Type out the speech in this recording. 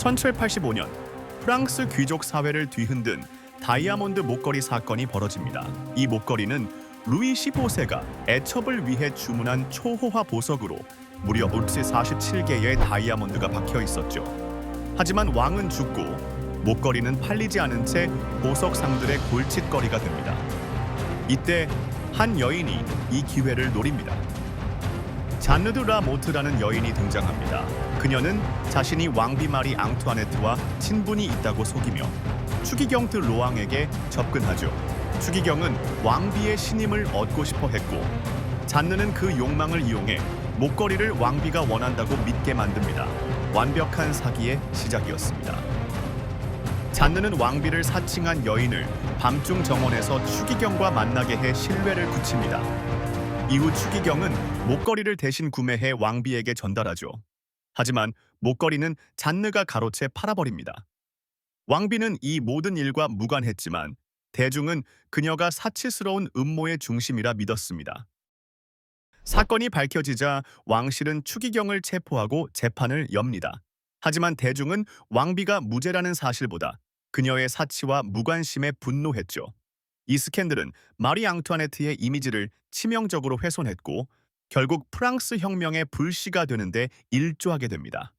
1785년 프랑스 귀족 사회를 뒤흔든 다이아몬드 목걸이 사건이 벌어집니다. 이 목걸이는 루이 15세가 애첩을 위해 주문한 초호화 보석으로 무려 온스 47개의 다이아몬드가 박혀 있었죠. 하지만 왕은 죽고 목걸이는 팔리지 않은 채 보석 상들의 골칫거리가 됩니다. 이때 한 여인이 이 기회를 노립니다. 잔느드 라 모트라는 여인이 등장합니다. 그녀는 자신이 왕비 마리 앙투아네트와 친분이 있다고 속이며 추기경 드 로앙에게 접근하죠. 추기경은 왕비의 신임을 얻고 싶어 했고 잔느는 그 욕망을 이용해 목걸이를 왕비가 원한다고 믿게 만듭니다. 완벽한 사기의 시작이었습니다. 잔느는 왕비를 사칭한 여인을 밤중 정원에서 추기경과 만나게 해 신뢰를 굳힙니다. 이후 추기경은 목걸이를 대신 구매해 왕비에게 전달하죠. 하지만 목걸이는 잔느가 가로채 팔아버립니다. 왕비는 이 모든 일과 무관했지만 대중은 그녀가 사치스러운 음모의 중심이라 믿었습니다. 사건이 밝혀지자 왕실은 추기경을 체포하고 재판을 엽니다. 하지만 대중은 왕비가 무죄라는 사실보다 그녀의 사치와 무관심에 분노했죠. 이 스캔들은 마리 앙투아네트의 이미지를 치명적으로 훼손했고 결국 프랑스 혁명의 불씨가 되는데 일조하게 됩니다.